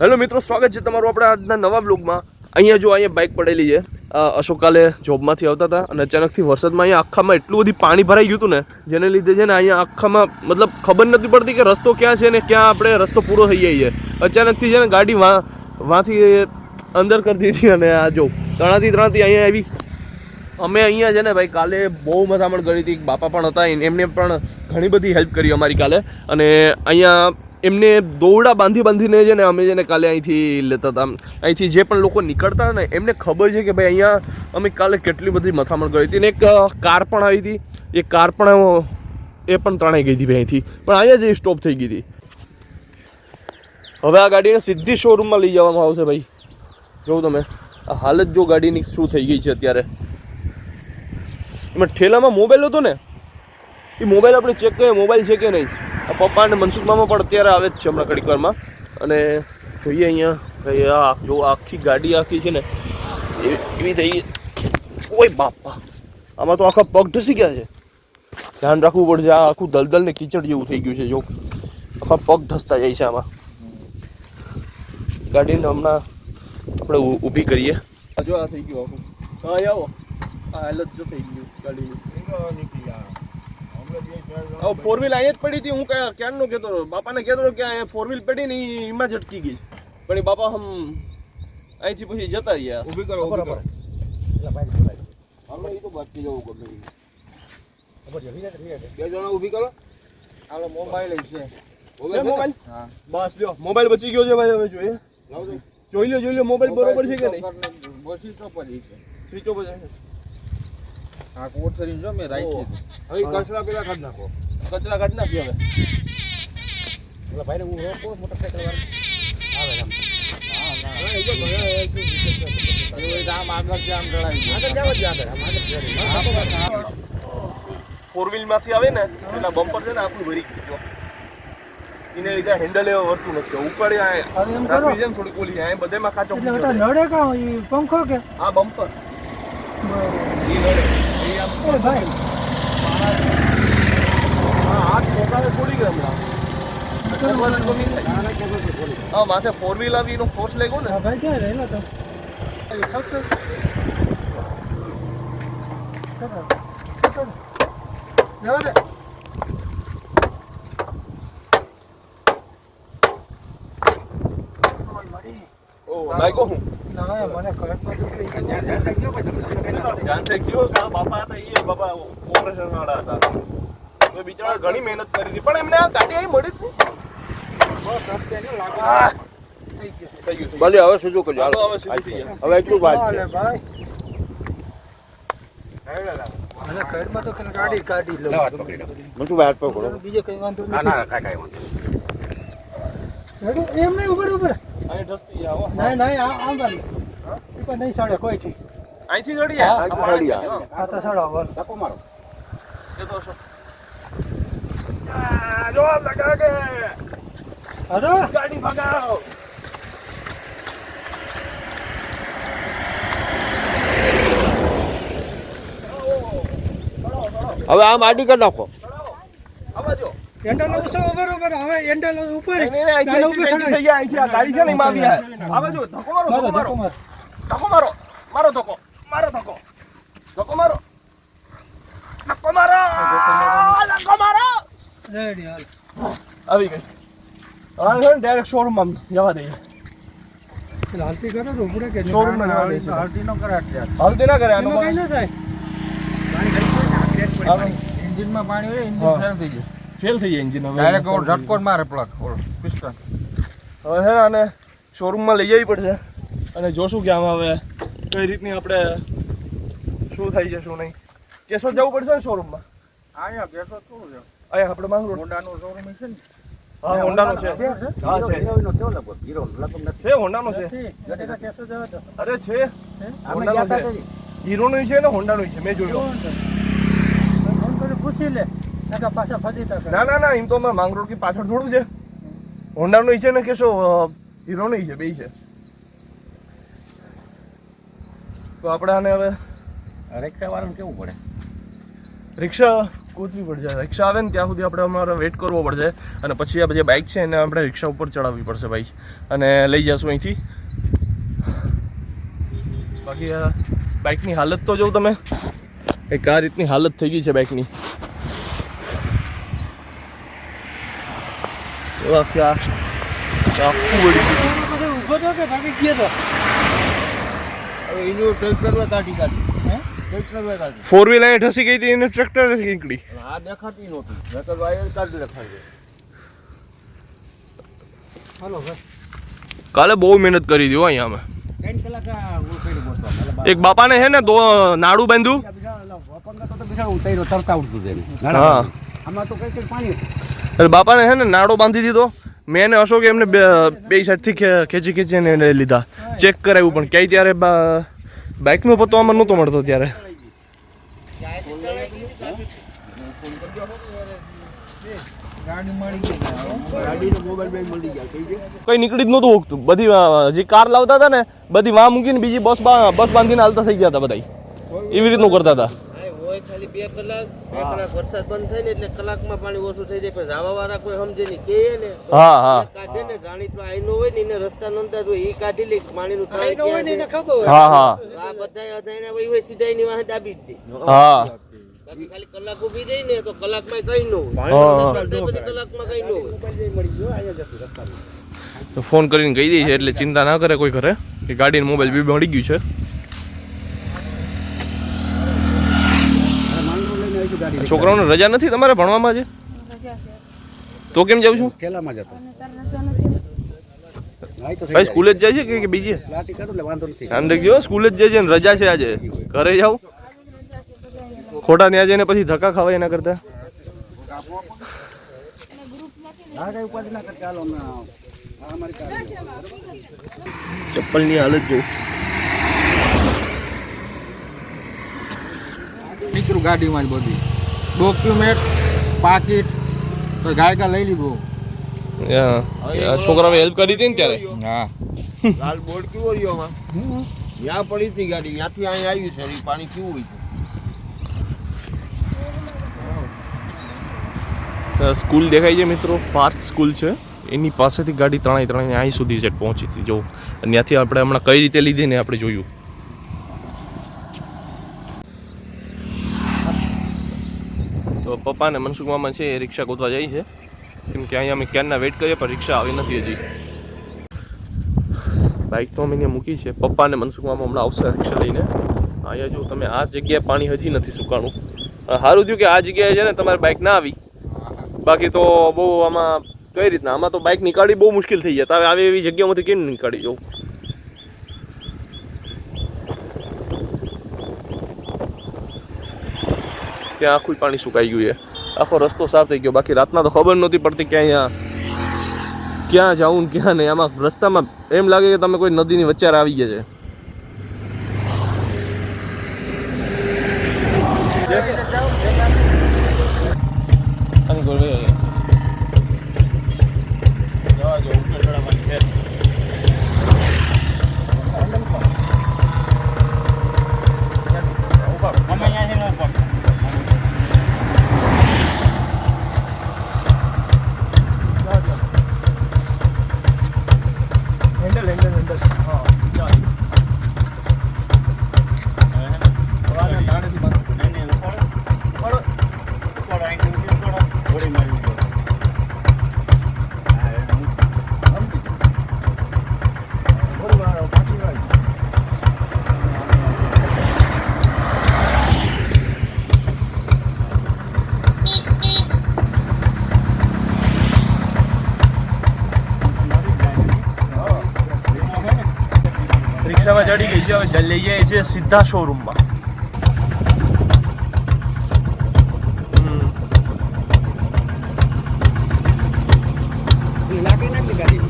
Hello મિત્રો, સ્વાગત છે તમારું આપણા આજના નવા બ્લોગમાં અહીંયા જો અહીંયા બાઇક પડેલી છે. અશોકાલે અશોક કાલે જોબમાંથી આવતા હતા અને અચાનકથી વરસાદમાં અહીંયા આખામાં એટલું બધી પાણી ભરાઈ ગયું હતું ને, જેને લીધે છે ને અહીંયા આખામાં મતલબ ખબર નથી પડતી કે રસ્તો ક્યાં છે ને ક્યાં આપણે રસ્તો પૂરો થઈ છે. અચાનકથી છે ને ગાડી વાં, વાંથી અંદર કરી દીધી અને આ જો ત્રણાથી ત્રણથી અહીંયા આવી. અમે અહીંયા છે ને ભાઈ કાલે બહુ મથામણ કરી હતી. બાપા પણ હતા એમને પણ ઘણી બધી હેલ્પ કરી અમારી કાલે. અને અહીંયા એમને દોરડા બાંધી બાંધીને છે ને અમે છે ને કાલે અહીંથી લેતા હતા. અહીંથી જે પણ લોકો નીકળતા ને, એમને ખબર છે કે ભાઈ અહીંયા અમે કાલે કેટલી બધી મથામણ કરી હતી ને એક કાર પણ આવી હતી. એ કાર પણ એ પણ તણાઈ ગઈ હતી ભાઈ અહીંથી. પણ અહીંયા જ સ્ટોપ થઈ ગઈ હતી. હવે આ ગાડીને સીધી શોરૂમમાં લઈ જવામાં આવશે ભાઈ. જોઉં તમે. આ હાલત જો ગાડીની શું થઈ ગઈ છે અત્યારે. એમાં ઠેલામાં મોબાઈલ હતો ને એ મોબાઈલ આપણે ચેક કરીએ મોબાઈલ છે કે નહીં? પપ્પા અને મનસુખ મામા પણ અત્યારે આવે જ છે હમણાં ઘડીક વારમાં અને જોઈએ અહીંયા ભાઈ આ જો આખી ગાડી આખી છે ને એ- એવી થઈ કોઈ બાપા. આમાં તો આખા પગ ઢસી ગયા છે. ધ્યાન રાખવું પડશે આ આખું દલદલ ને કીચડ જેવું થઈ ગયું છે જો. આખા પગ ધસતા જાય છે આમાં. ગાડીને હમણાં આપણે ઊભી કરીએ. આ જો આ થઈ ગયું આખું. હા આવો. આ હાલત જો થઈ ગયું ગાડીની. હવે ફોર વ્હીલ અહીંયા જ પડી હતી હું કયા ક્યારનો કહેતો હતો બાપાને કહેતો હતો કે અહીંયા ફોર વ્હીલ પડી ને એમાં જ અટકી ગઈ પણ એ બાપા હમ અહીંથી પછી જતા રહ્યા. ઊભી કરો ઊભી કરો. હમણાં એ તો બાકી જવું ગમે બે જણા ઊભી કરો. હાલો મોબાઈલ છે. છે મોબાઈલ હા. બસ લ્યો. મોબાઈલ બચી ગયો છે ભાઈ હવે જોઈએ. જોઈ લો જોઈ લ્યો મોબાઈલ બરોબર છે કે નહીં? બોસી તો પડી છે. સ્વિચ ઓફ છે આ કોથળી જો મેં રાખી. હવે કચરા પેલા કાઢ નાખો. કચરા કાઢ નાખી હવે. એટલે ભાઈને હું વિકેટ છે. એવું હોય આમ. ફોર વ્હીલમાંથી આવે ને એના બમ્પર છે ને આખું ભરી ગયું. એને લીધે હેન્ડલ એવો વર્તું નથી. ઉપર. રાખવી ને થોડીક ઓલી આ બધેમાં કાચો. નડે કાં પંખો કે? આ બમ્પર નડે. ઈ ભાઈ માથે ફોર વ્હીલ આવી એનો ફોર્સ લેગો ને. હા ભાઈ ક્યાં રહેલો તો જવા હું મને ધ્યાન થઈ ગયો કે બાપા હતા એ બાપા ઓપરેશન વાળા હતા. તો બિચારા ઘણી મહેનત કરી હતી પણ એમને આ ગાડી આવી મળી જ નહીં. આહ, થઈ ગયું. ભલે હવે શું કરજો હાલો હાલો. હવે થઈ જાય. હવે એટલું વાત છે. ભાઈ. અને તો તને ગાડી કાઢી લઉં ભાઈ બીજે કઈ વાંધો ના ના કાંઈ કાંઈ વાંધો એમ નહીં ઉપર ઉપર નહીં નહીં આમ આમ પણ નહીં સડે કોઈ થી. અહીંથી ચડી હા, આ. તો સડો વર ધક્કો મારો. એ તો આ, જો લગા કે અરે ગાડી ભગાવો. હવે આમ આડી કરી નાખો. એન્ડલ ઉસો ઉપર ઉપર હવે એન્ડલ ઉપર થઈ ગાડી છે ને આવી. જો ધક્કો મારો મારો ધક્કો મારો. ધક્કો મારો મારો ધક્કો મારો ધક્કો. ધક્કો મારો. ધક્કો મારો ધક્કો મારો. રેડી હાલ. આવી ગઈ. હવે છે ને ડાયરેક્ટ શોરૂમમાં જવા દઈએ. પેલા હાલતી કરે તો ઉપડે કે? માં જવા નો કરે એટલે હાલતી ના કરે કઈ આનો ના થાય એન્જિનમાં પાણી હોય. એન્જિન ફેલ થઈ જાય ફેલ થઈ જાય એન્જિન હવે. ડાયરેક્ટ ઓલો ઝટકો જ મારે પ્લગ ઓલો પિસ્ટન હવે છે ને આને શોરૂમમાં લઈ જવી પડશે. અને જોશું કે આમાં હવે કઈ રીતની આપણે શું થઈ છે શું નહીં. કેસો જવું પડશે ને શોરૂમમાં અહીંયા કેસો શું છે? અહીંયા આપણે માંગરોળ હોન્ડાનો શોરૂમ છે ને? હા હોન્ડાનો છે. હા છે. છે હોન્ડાનો છે. અરે છે. હોન્ડાનો છે. હીરોનું છે ને હોન્ડાનું છે? મેં જોયું. પૂછી લે. ના ના ના એમ તો અમે માંગરોળ કે પાછળ થોડું છે. હોન્ડાનું છે ને કે શું હીરોનું છે બે છે. તો આપણે હવે હવે રિક્ષાવાળાને કેવું પડે? રિક્ષા કોચવી પડશે. રિક્ષા આવે ને ત્યાં સુધી આપણે અમારે વેઇટ કરવો પડશે. અને પછી આ જે બાઇક છે એને આપણે રિક્ષા ઉપર ચડાવવી પડશે ભાઈ. અને લઈ જશું અહીંથી. બાકી આ બાઇકની હાલત તો જોઉં તમે. એક આ રીતની હાલત થઈ ગઈ છે બાઇકની ક્યાં આખું વળી ઊભો તો કે ભાગી ગયો તો એનું ટ્રેક્ટર કાઢી કાઢી. કાઢી ફોર વ્હીલર ઠસી ગઈ હતી? એને ટ્રેક્ટર નીકળી. આ દેખાતી નહોતી. નકર વાયર કાઢી દેખાય હાલો ભાઈ કાલે બહુ મહેનત કરી હતી અહીંયા અમે. એક બાપાને છે ને દો નાડું બાંધ્યું. તો હા. આમાં તો કઈ કઈ પાણી એટલે બાપાને છે ને નાડો બાંધી દીધો. મેં એને અશોકે એમને બે સાઈડથી ખેંચી ખેંચીને એને લીધા. ચેક કરાવ્યું પણ ક્યાંય ત્યારે બાઇકનો પત્તો આમાં નહોતો મળતો ત્યારે. કઈ નીકળી જ નહોતું ઉગતું બધી જે કાર લાવતા હતા ને, બધી વાં મૂકીને બીજી બસ બસ બાંધીને હાલતા થઈ ગયા હતા બધા એવી રીતનું કરતા હતા. ખાલી બે કલાક બે કલાક વરસાદ બંધ થાય ને એટલે કલાકમાં પાણી ઓછું થઈ જાય પણ જાવા વાળા કોઈ સમજે નહીં. કે ને હા હા. કાઢે ને જાણીતો આઈનો હોય ને એને રસ્તા નોંધતા હોય એ કાઢી લે પાણી નું થાય હોય ને એને ખબર હોય. હા હા. આ બધા અધાઈને વહી વહી સીધા એની વાહે દાબી જ દે. હા. ખાલી કલાક ઊભી રહી ને તો કલાકમાં કઈ ન હોય. કલાકમાં કઈ ન હોય. ફોન કરીને કહી દઈએ છે એટલે ચિંતા ના કરે કોઈ ઘરે કે ગાડીને મોબાઈલ બી મળી ગયું છે હવે માંગરો લઈને આવીશું ગાડી છોકરાઓને રજા નથી તમારે ભણવામાં છે. તો કેમ જાઉં છું? કેલામાં જતો. ભાઈ સ્કૂલે જ જાય છે કે- બીજી? ધ્યાન રાખજો સ્કૂલે જ જાય છે ને રજા છે આજે. ઘરે જાઓ. ખોટા ન્યા જઈને પછી ધક્કા ખાવાય એના કરતા. ચપ્પલની હાલત જો નીકળું ગાડીમાં જ બધી. ડોક્યુમેન્ટ પાકીટ તો ગાયકા લઈ લીધું. છોકરાઓએ હેલ્પ કરી હતી ને ત્યારે? હા. લાલ બોર્ડ કેવો રહ્યો આમાં? ત્યાં પડી હતી ગાડી ત્યાંથી અહીં આવ્યું છે પાણી કેવું હોય છે? સ્કૂલ દેખાય છે મિત્રો પાર્થ સ્કૂલ છે. એની પાસેથી ગાડી ત્રણેય ત્રણેય અહીં સુધી છે પહોંચી હતી. જો અને ત્યાંથી આપણે હમણાં કઈ રીતે લીધી ને આપણે જોયું. પપ્પા ને મનસુખ મામા છે, એ રિક્ષા ગોતવા જાય છે. કેમ કે અહીંયા અમે ક્યારના વેઇટ કરીએ, પણ રિક્ષા આવી નથી હજી. બાઇક તો અમે અહીંયા મૂકી છે. પપ્પા ને મનસુખ મામા હમણાં આવશે રિક્ષા લઈને. અહીંયા જો તમે આ જગ્યાએ પાણી હજી નથી સુકાણું. સારું થયું કે આ જગ્યાએ છે ને તમારે બાઇક ના આવી. બાકી તો બહુ આમાં કઈ રીતના? આમાં તો બાઇક નીકાળવી બહુ મુશ્કેલ થઈ જતા હવે આવી એવી જગ્યામાંથી કેમ નીકાળી જવું? ત્યાં આખું પાણી સુકાઈ ગયું છે. આખો રસ્તો સાફ થઈ ગયો. બાકી રાતના તો ખબર નહોતી પડતી કે અહીંયા ક્યાં જવું ક્યાં નહીં. આમાં રસ્તામાં એમ લાગે કે તમે કોઈ નદીની વચ્ચે આવી ગયા છે આની ગોળ વહી આવી. જવા જો, ઉપર ચડાવવાની છે. અમે અહીંયા છે ને હેન્ડલ હેન્ડલ હેન્ડલ હા ચાલ. રિક્ષામાં ચડી ગઈ છે હવે લઈ જઈએ છીએ સીધા શોરૂમમાં લાગે નથી ગાડી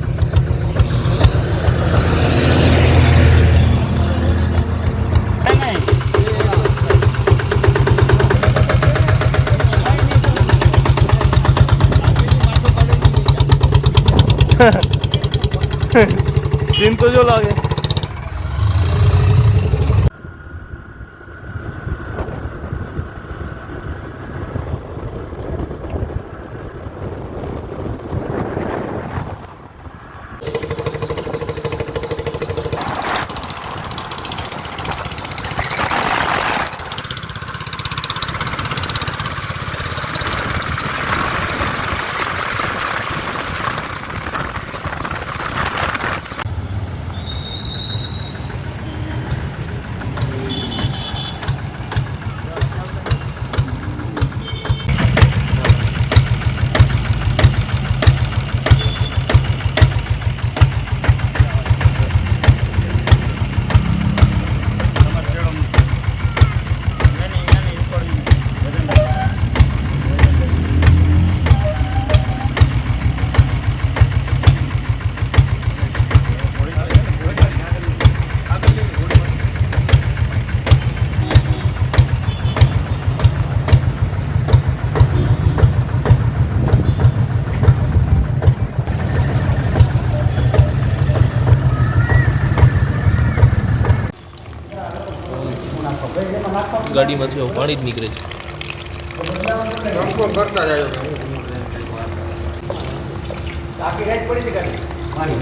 સીન તો જો લાગે ગાડીમાંથી આવું પાણી જ નીકળે છે. આખી રાત પડી હતી ગાડી? પાણી